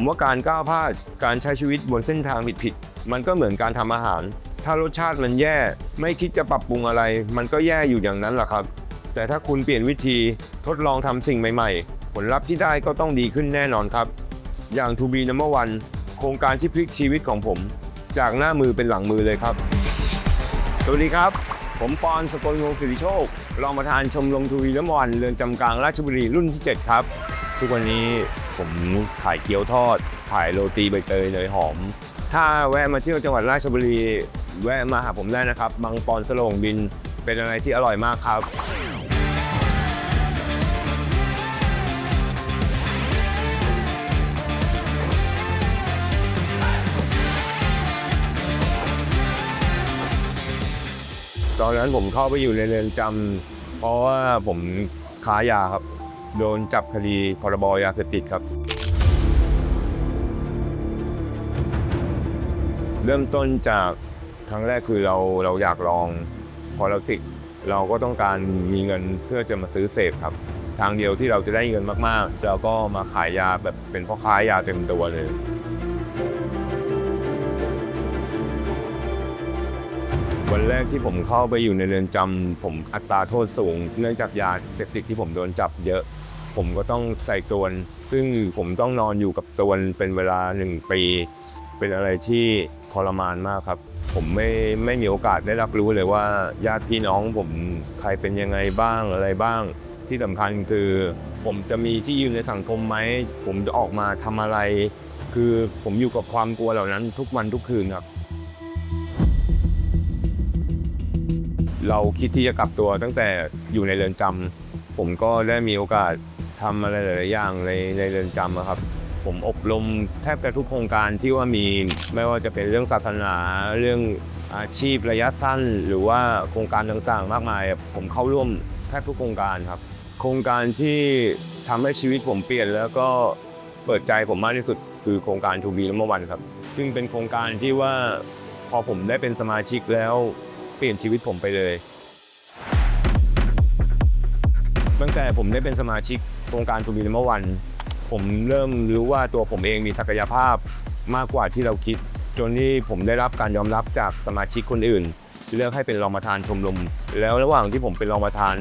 ผมว่าการก้าวพลาดการใช้ชีวิตบนเส้นทางผิดๆมันก็เหมือนการทำอาหาร ถ้ารสชาติมันแย่ไม่คิดจะปรับปรุงอะไร มันก็แย่อยู่อย่างนั้นแหละครับ แต่ถ้าคุณเปลี่ยนวิธีทดลองทำสิ่งใหม่ ๆ ผลลัพธ์ที่ได้ก็ต้องดีขึ้นแน่นอนครับ อย่าง To be number one โครงการที่พลิกชีวิตของผม จากหน้ามือเป็นหลังมือเลยครับ สวัสดีครับ ผมปอนสกลวงศ์สิริโชครองประธานชมรมทูวีน้ำวันเรือนจำกลางราชบุรีรุ่นที่ 7 ครับ ทุกวันนี้ ผมขายเกี๊ยวทอด ขายโรตีใบเตยเนยหอม ถ้าแวะมาเที่ยวจังหวัดราชบุรี แวะมาหาผมได้นะครับบางปอนสโลงบินเป็นอะไรที่อร่อยมากครับตอนนั้นผมเข้าไปอยู่ในเรือนจำเพราะว่าผมค้ายาครับ โดนจับคดีพรบยาเสพติดครับ เริ่มต้นจากครั้งแรกคือเราเราอยากลองพอเราติดเราก็ต้องการมีเงินเพื่อจะมาซื้อเสพครับ ทางเดียวที่เราจะได้เงินมากๆ เราก็มาขายยาแบบเป็นพ่อค้ายาเต็มตัวเลย วันแรกที่ผมเข้าไปอยู่ในเรือนจำผมอัตราโทษสูง เนื่องจากยาเสพติดที่ผมโดนจับเยอะ ผมก็ต้องใส่ตวนซึ่งผมต้องนอนอยู่กับตวนเป็นเวลาหนึ่งปี เป็นอะไรที่ทรมานมากครับ ผมไม่ไม่มีโอกาสได้รับรู้เลยว่า ญาติพี่น้องผมใครเป็นยังไงบ้างอะไรบ้าง ที่สำคัญคือ ผมจะมีที่ยืนในสังคมไหมผมจะออกมาทำอะไร คือผมอยู่กับความกลัวเหล่านั้นทุกวันทุกคืนครับ เราคิดที่จะกลับตัวตั้งแต่อยู่ในเรือนจำผมก็ได้มีโอกาสทำอะไรหลายๆอย่างในในเรือนจำอะครับ ผมอบรมแทบจะทุกโครงการที่ว่ามีไม่ว่าจะเป็นเรื่องศาสนาเรื่องอาชีพระยะสั้น หรือว่าโครงการต่างๆ มากมายผมเข้าร่วมแทบทุกโครงการครับ โครงการที่ทำให้ชีวิตผมเปลี่ยนแล้วก็เปิดใจผมมากที่สุดคือโครงการทูบีน้ำวันครับ ซึ่งเป็นโครงการที่ว่าพอผมได้เป็นสมาชิกแล้ว เปลี่ยนชีวิตผมไปเลย ตั้งแต่ผมได้เป็นสมาชิกโครงการทูบีนมวัน ผมเริ่มรู้ว่าตัวผมเองมีศักยภาพมากกว่าที่เราคิด จนที่ผมได้รับการยอมรับจากสมาชิกคนอื่นเลือกให้เป็นรองประธานชมรม แล้วระหว่างที่ผมเป็นรองประธาน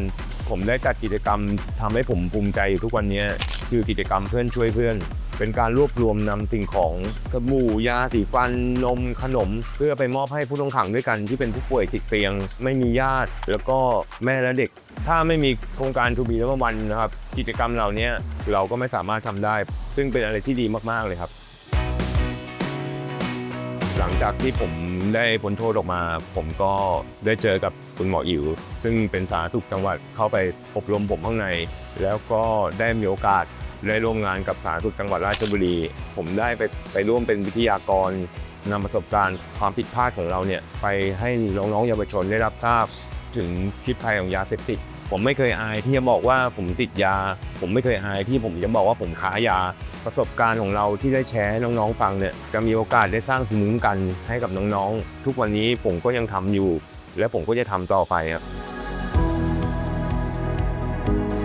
ผมได้จัดกิจกรรมทำให้ผมภูมิใจอยู่ทุกวันนี้คือกิจกรรมเพื่อนช่วยเพื่อน เป็นการรวบรวมนำสิ่งของสบู่ยาสีฟันนมขนม เพื่อไปมอบให้ผู้ต้องขังด้วยกันที่เป็นผู้ป่วยติดเตียง ไม่มีญาติ แล้วก็แม่และเด็ก ถ้าไม่มีโครงการทูบีแล้ววันนะครับ กิจกรรมเหล่านี้เราก็ไม่สามารถทำได้ ซึ่งเป็นอะไรที่ดีมาก ๆ เลยครับหลังจากที่ผมได้พ้นโทษออกมา ผมก็ได้เจอกับคุณหมออิ๋วซึ่งเป็นสาธารณสุขจังหวัดเข้าไปอบรมผมข้างใน แล้วก็ได้มีโอกาส ได้ร่วมงานกับสาธารณสุขจังหวัดราชบุรี ผมได้ไปไปร่วมเป็นวิทยากรนำประสบการณ์ความผิดพลาดของเราเนี่ยไปให้น้องๆเยาวชนได้รับทราบถึงพิษภัยของยาเสพติดผมไม่เคยอายที่จะบอกว่าผมติดยา ผมไม่เคยอายที่ผมจะบอกว่าผมค้ายา ประสบการณ์ของเราที่ได้แชร์ให้น้องๆฟังเนี่ยจะมีโอกาสได้สร้างภูมิคุ้มกันให้กับน้องๆ ทุกวันนี้ผมก็ยังทำอยู่ และผมก็จะทำต่อไปครับ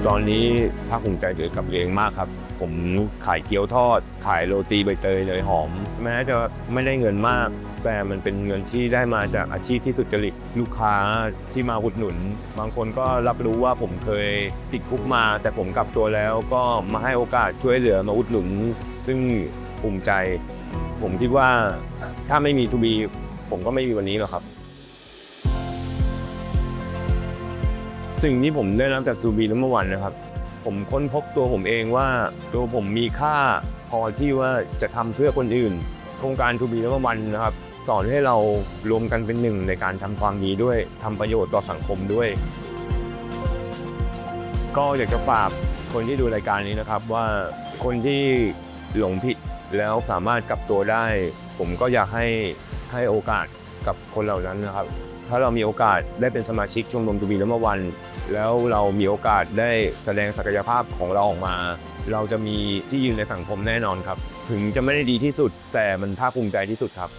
ตอนนี้ภาคภูมิใจเกิดกับเองมากครับ ผมขายเกี๊ยวทอด ขายโรตีใบเตยเนยหอม แม้จะไม่ได้เงินมาก แต่มันเป็นเงินที่ได้มาจากอาชีพที่สุจริตลูกค้าที่มาอุดหนุน บางคนก็รับรู้ว่าผมเคยติดคุกมา แต่ผมกลับตัวแล้วก็มาให้โอกาสช่วยเหลือมาอุดหนุน ซึ่งภูมิใจ ผมคิดว่าถ้าไม่มีทูบีผมก็ไม่มีวันนี้หรอกครับ สิ่งที่ผมได้รับจากซูบีน้ำวันนะครับ ผมค้นพบตัวผมเองว่าตัวผมมีค่าพอที่ว่าจะทำเพื่อคนอื่น โครงการทูบีน้ำวันนะครับ สอนให้เรารวมกันเป็นหนึ่งในการทำความดีด้วยทำประโยชน์ต่อสังคมด้วย ก็อยากจะฝากคนที่ดูรายการนี้นะครับว่าคนที่หลงผิดแล้วสามารถกลับตัวได้ ผมก็อยากให้ให้โอกาสกับคนเหล่านั้นนะครับ ถ้าเรามีโอกาสได้เป็นสมาชิกชมรมตูบีน้ำวัน แล้วเรามีโอกาสได้แสดงศักยภาพของเราออกมา เราจะมีที่ยืนในสังคมแน่นอนครับ ถึงจะไม่ได้ดีที่สุดแต่มันภาคภูมิใจที่สุดครับ